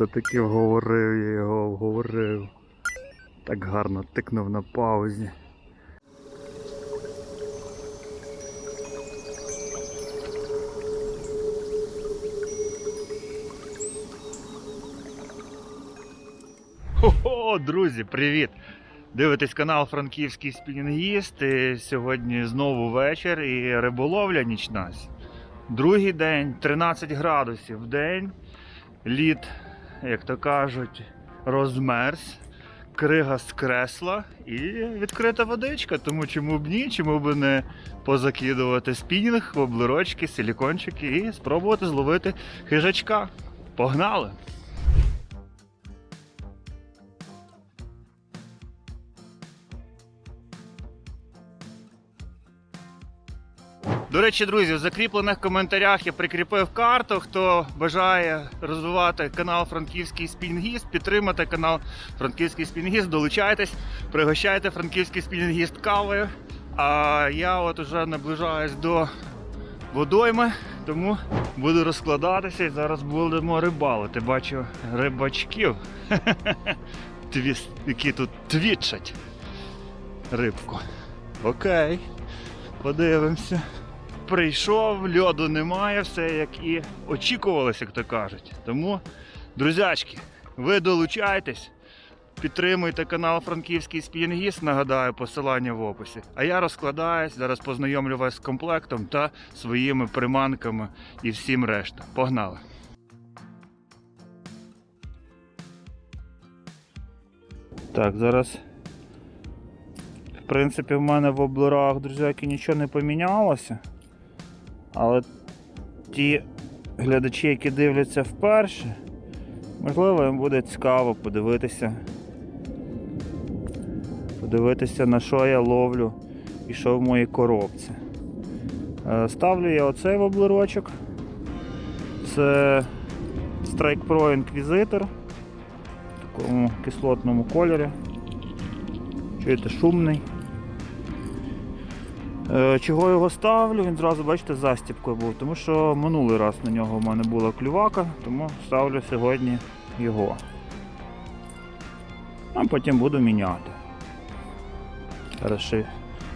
Все-таки вговорив я його, вговорив. Так гарно тикнув на паузі. Хо-хо, друзі, привіт! Дивитесь канал Франківський спінінгіст. І сьогодні знову вечір і риболовля нічна. Другий день, 13 градусів в день. Лід, як то кажуть, розмерз, крига скресла і відкрита водичка. Тому чому б ні, чому б не позакидувати спінінг, воблерочки, силікончики і спробувати зловити хижачка. Погнали! До речі, друзі, в закріплених коментарях я прикріпив карту. Хто бажає розвивати канал Франківський спінгіст, підтримати канал Франківський спінгіст, долучайтесь, пригощайте франківський спінгіст кавою. А я от уже наближаюсь до водойми, тому буду розкладатися і зараз будемо рибалити. Бачу рибачків, які тут твічать рибку. Окей, подивимося прийшов, льоду немає, все як і очікувалося, як то кажуть. Тому, друзячки, ви долучайтесь, підтримуйте канал Франківський Спінгіст, нагадаю, посилання в описі. А я розкладаюсь, зараз познайомлю вас з комплектом та своїми приманками і всім решта. Погнали! Так, зараз. В принципі, в мене в облерах, друзяки, нічого не помінялося. Але ті глядачі, які дивляться вперше, можливо, їм буде цікаво подивитися. Подивитися, на що я ловлю і що в моїй коробці. Е, Ставлю я оцей воблерочок. Це Strike Pro Inquisitor в такому кислотному кольорі. Чуєте, шумний. Е, Чого його ставлю? Він зразу, бачите, застіпкою був, тому що минулий раз на нього в мене була клювака, тому ставлю сьогодні його. А потім буду міняти. Зараз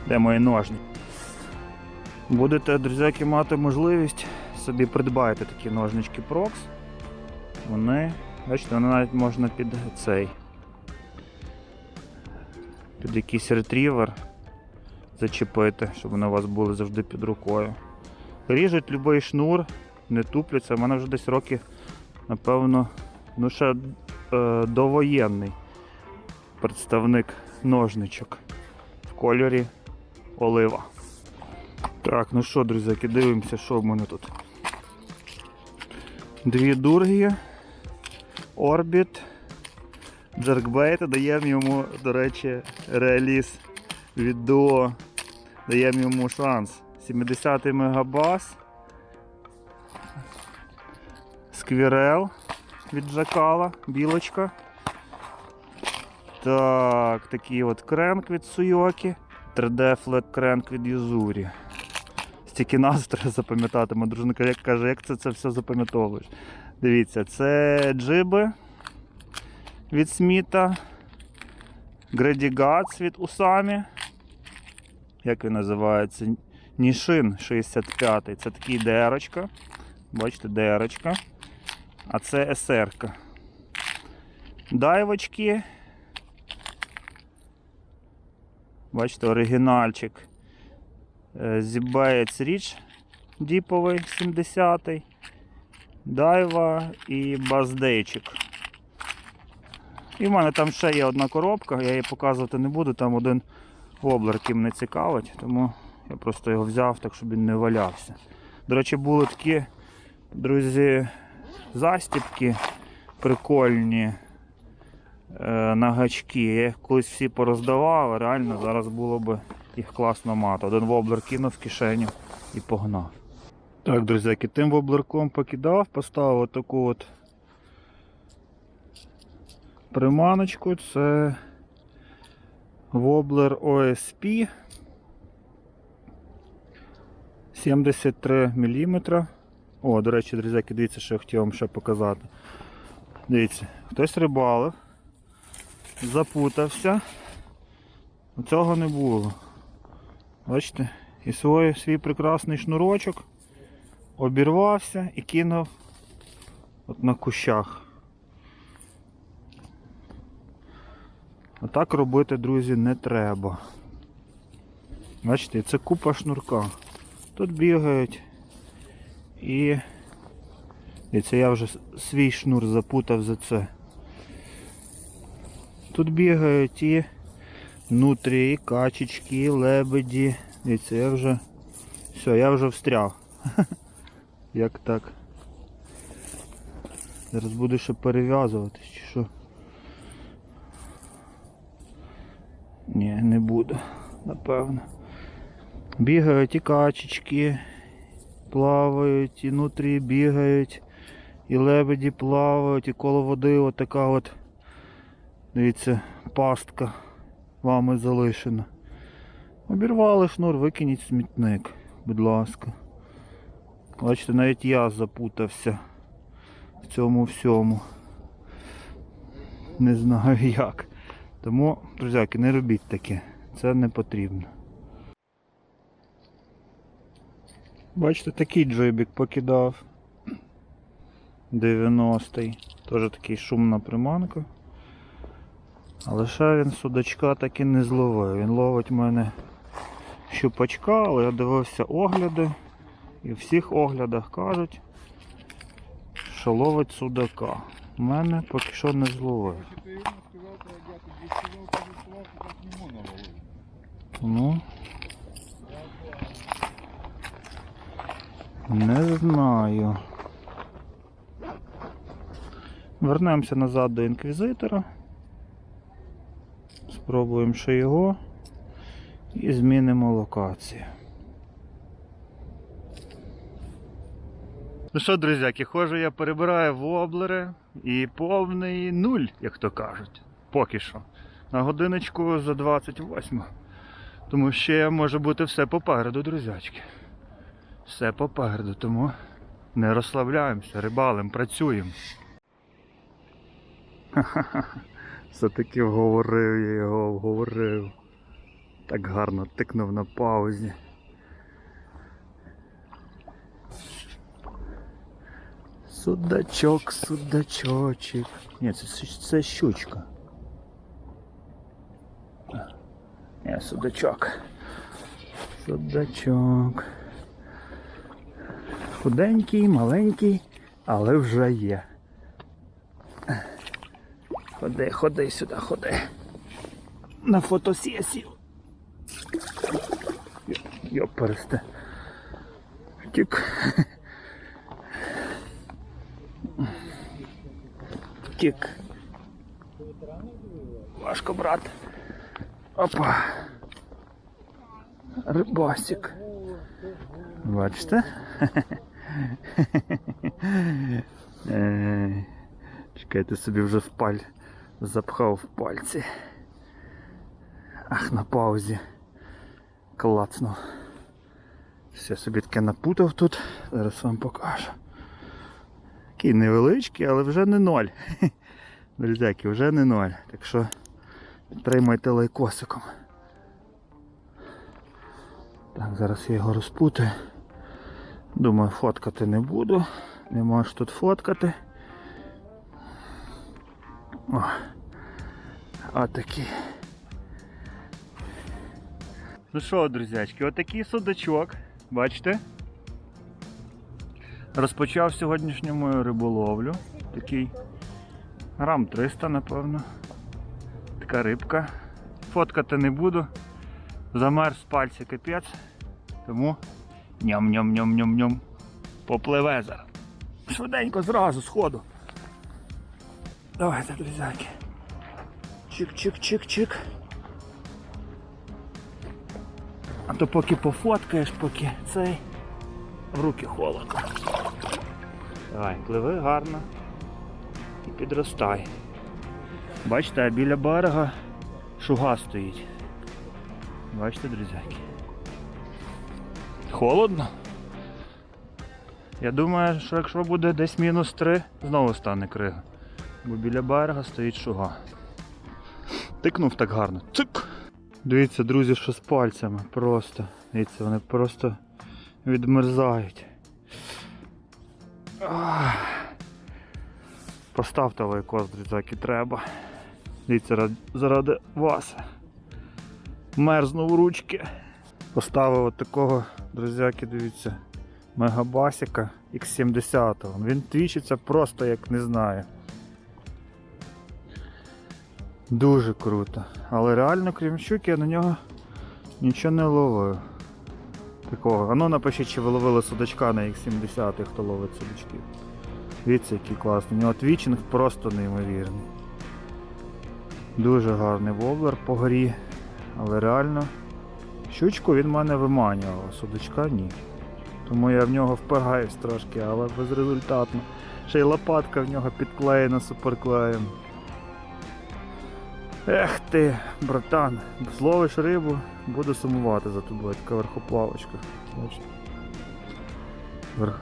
де мої ножні. Будете, друзяки, мати можливість собі придбати такі ножнички Prox. Вони, бачите, вони навіть можна під цей. Під якийсь ретрівер зачепити, щоб вони у вас були завжди під рукою. Ріжуть будь-який шнур, не тупляться. У мене вже десь роки, напевно, ну ще е, довоєнний представник ножничок в кольорі олива. Так, ну що, друзяки, дивимося, що в мене тут. Дві дурги, орбіт, джеркбейт, даємо йому, до речі, реаліз від даємо йому шанс. 70 мегабас. Сквірел від Джакала, білочка. Так, такий от кренк від Суйокі. 3D флет кренк від Юзурі. Стільки назв треба запам'ятати. Моя дружина як каже, як це, це все запам'ятовуєш. Дивіться, це джиби від Сміта. Греді від Усамі. Як він називається? Нішин 65 Це такий ДРочка. Бачите, ДРочка. А це СР-ка. Дайвочки. Бачите, оригінальчик. Е, Зібеєць Річ діповий 70-й. Дайва і баздейчик. І в мене там ще є одна коробка, я її показувати не буду, там один воблер, мене цікавить, тому я просто його взяв, так щоб він не валявся. До речі, були такі, друзі, застіпки прикольні е, на гачки. Я їх колись всі пороздавав, реально зараз було б їх класно мати. Один воблер кинув в кишеню і погнав. Так, друзяки, тим воблерком покидав, поставив таку от приманочку. Це Воблер OSP 73 мм. О, до речі, друзяки, дивіться, що я хотів вам ще показати. Дивіться, хтось рибалив, запутався. Цього не було. Бачите? І свій, свій прекрасний шнурочок обірвався і кинув от на кущах. Отак робити, друзі, не треба. Бачите, це купа шнурка. Тут бігають і Дивіться, я вже свій шнур запутав за це. Тут бігають і нутрі, і качечки, і лебеді. Дивіться, я вже... Все, я вже встряв. Як так? Зараз буду ще перев'язувати чи що. Ні, не буду, напевно. Бігають і качечки, плавають, і нутрі бігають, і лебеді плавають, і коло води отака от, дивіться, пастка вами залишена. Обірвали шнур, викиніть смітник, будь ласка. Бачите, навіть я запутався в цьому всьому. Не знаю як. Тому, друзяки, не робіть таке. Це не потрібно. Бачите, такий джойбік покидав. 90-й. Теж такий шумна приманка. Але ще він судачка так і не зловив. Він ловить в мене щупачка, але я дивився огляди. І в всіх оглядах кажуть, що ловить судака У мене поки що не зловив. Ты ему сказал, когда ты без сказал, ты сказал, как не можно ловить. Ну. Не знаю. Вернемося назад до інквізитора. Спробуємо ще його і змінимо локацію. Ну що, друзяки, хожу я перебираю воблери і повний нуль, як то кажуть. Поки що. На годиночку за 28. Тому ще може бути все попереду, друзячки. Все попереду, тому не розслабляємося, рибалим, працюємо. Все-таки вговорив я його, вговорив. Так гарно тикнув на паузі. Судачок, судачочок. Ні, це, це щучка. Ні, судачок. Судачок. Худенький, маленький, але вже є. Ходи, ходи сюди, ходи. На фотосесію. Йоп, пересте. Тік. Тік. Важко, брат. Опа. Рибасик. Бачите? Е, Чекайте собі вже в паль запхав в пальці. Ах, на паузі. Клацнув. Все собі таке напутав тут. Зараз вам покажу. Такий невеличкий, але вже не ноль. Друзяки, вже не ноль. Так що підтримайте лайкосиком. Так, зараз я його розпутаю. Думаю, фоткати не буду. Не можеш тут фоткати. О, отакий. Ну що, друзячки, отакий судачок, бачите? Розпочав сьогоднішню мою риболовлю. Такий грам 300, напевно. Така рибка. Фоткати не буду. Замерз пальці капець. Тому ням-ням-ням-ням-ням. Попливе зараз. Швиденько зразу, сходу. Давайте, друзяки. Чик-чик-чик-чик. А то поки пофоткаєш, поки цей в руки холодно. Давай, пливи гарно і підростай. Бачите, біля берега шуга стоїть. Бачите, друзяки? Холодно. Я думаю, що якщо буде десь мінус 3, знову стане крига. бо біля берега стоїть шуга. Тикнув так гарно. Цик! Дивіться, друзі, що з пальцями просто. Дивіться, вони просто відмерзають. Поставте лайкос, друзяки, треба. Дивіться, заради вас. Мерзну в ручки. Поставив от такого, друзяки, дивіться, мегабасика X70. Він твічиться просто як не знаю. Дуже круто. Але реально, крім щуки, я на нього нічого не ловив. Такого. А ну напишіть, чи ви ловили судачка на X70, хто ловить судачки. Дивіться, який класний. У нього твічинг просто неймовірний. Дуже гарний воблер по горі. Але реально щучку він мене виманював, а судачка ні. Тому я в нього впираюсь трошки, але безрезультатно. Ще й лопатка в нього підклеєна суперклеєм. Ех ти, братан, зловиш рибу, буду сумувати за тобою, така верхоплавочка. Бачите? Верх...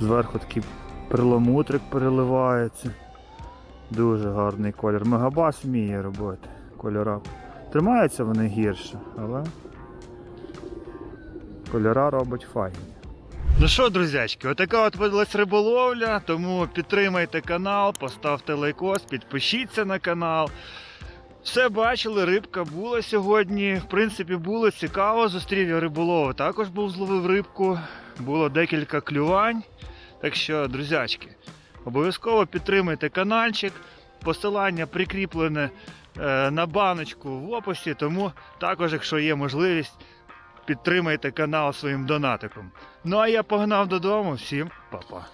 Зверху такий перламутрик переливається. Дуже гарний колір. Мегабас вміє робити кольора. Тримаються вони гірше, але кольора робить файні. Ну що, друзячки, отака от видалась риболовля, тому підтримайте канал, поставте лайкос, підпишіться на канал. Все бачили, рибка була сьогодні. В принципі, було цікаво. Зустрів я риболова. Також був зловив рибку. Було декілька клювань. Так що, друзячки, обов'язково підтримайте каналчик. Посилання прикріплене е, на баночку в описі, тому також, якщо є можливість, підтримайте канал своїм донатиком. Ну а я погнав додому. Всім па-па.